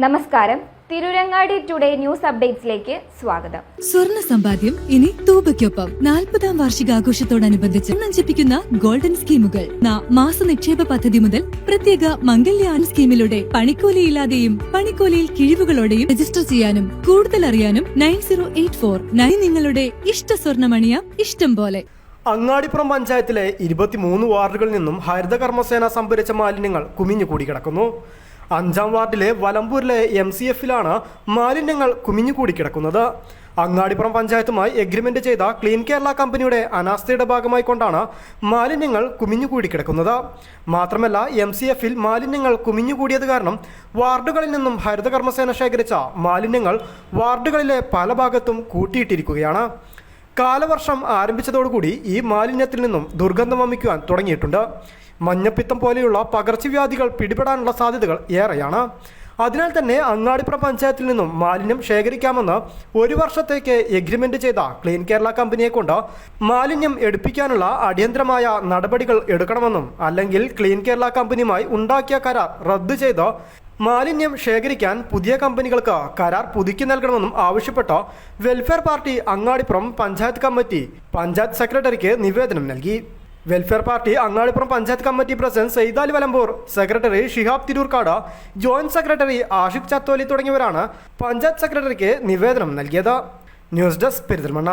നമസ്കാരം. Tirurangadi today news അപ്ഡേറ്റ്സിലേക്ക് സ്വാഗതം. സ്വർണ സമ്പാദ്യം ഇനി തൂബയ്ക്കൊപ്പം. നാൽപ്പതാം വാർഷികാഘോഷത്തോടനുബന്ധിച്ച് നഞ്ചിപ്പിക്കുന്ന ഗോൾഡൻ സ്കീമുകൾ. ന- മാസ നിക്ഷേപ പദ്ധതി മുതൽ പ്രത്യേക മംഗല്യാൻ സ്കീമിലൂടെ പണിക്കൂലിയില്ലാതെയും പണിക്കൂലിയിൽ കിഴിവുകളോടെയും രജിസ്റ്റർ ചെയ്യാനും കൂടുതൽ അറിയാനും nine zero eight four nine നിങ്ങളുടെ ഇഷ്ട സ്വർണമണിയ ഇഷ്ടം പോലെ. അങ്ങാടിപ്പുറം പഞ്ചായത്തിലെ ഇരുപത്തിമൂന്ന് വാർഡുകളിൽ നിന്നും ഹരിതകർമ്മസേന സംഭരിച്ച മാലിന്യങ്ങൾ കുമിഞ്ഞുകൂടി കിടക്കുന്നു അഞ്ചാം വാർഡിലെ വലമ്പൂരിലെ എം സി എഫിലാണ് മാലിന്യങ്ങൾ കുമിഞ്ഞുകൂടി കിടക്കുന്നത്. അങ്ങാടിപ്പുറം പഞ്ചായത്തുമായി എഗ്രിമെന്റ് ചെയ്ത ക്ലീൻ കേരള കമ്പനിയുടെ അനാസ്ഥയുടെ ഭാഗമായി കൊണ്ടാണ് മാലിന്യങ്ങൾ കുമിഞ്ഞുകൂടി കിടക്കുന്നത്. മാത്രമല്ല എം സി എഫിൽ മാലിന്യങ്ങൾ കുമിഞ്ഞുകൂടിയത് കാരണം വാർഡുകളിൽ നിന്നും ഹരിതകർമ്മസേന ശേഖരിച്ച മാലിന്യങ്ങൾ വാർഡുകളിലെ പല ഭാഗത്തും കൂട്ടിയിട്ടിരിക്കുകയാണ്. കാലവർഷം ആരംഭിച്ചതോടുകൂടി ഈ മാലിന്യത്തിൽ നിന്നും ദുർഗന്ധം വമിക്കുവാൻ തുടങ്ങിയിട്ടുണ്ട്. മഞ്ഞപ്പിത്തം പോലെയുള്ള പകർച്ചവ്യാധികൾ പിടിപെടാനുള്ള സാധ്യതകൾ ഏറെയാണ്. അതിനാൽ തന്നെ അങ്ങാടിപ്പുറ പഞ്ചായത്തിൽ നിന്നും മാലിന്യം ശേഖരിക്കാമെന്ന് ഒരു വർഷത്തേക്ക് എഗ്രിമെന്റ് ചെയ്ത ക്ലീൻ കേരള കമ്പനിയെ കൊണ്ട് മാലിന്യം എടുപ്പിക്കാനുള്ള അടിയന്തരമായ നടപടികൾ എടുക്കണമെന്നും അല്ലെങ്കിൽ ക്ലീൻ കേരള കമ്പനിയുമായി ഉണ്ടാക്കിയ കരാർ റദ്ദു ചെയ്ത് മാലിന്യം ശേഖരിക്കാൻ പുതിയ കമ്പനികൾക്ക് കരാർ പുതുക്കി നൽകണമെന്നും ആവശ്യപ്പെട്ട് welfare party Angadippuram panchayat committee panchayat സെക്രട്ടറിക്ക് നിവേദനം നൽകി. Welfare party Angadippuram panchayat committee president Saithali Valamboor secretary Shihab Tirurkad joint secretary Ashiq Chatholi തുടങ്ങിയവരാണ് പഞ്ചായത്ത് സെക്രട്ടറിക്ക് നിവേദനം നൽകിയത്. News desk Perinthalmanna.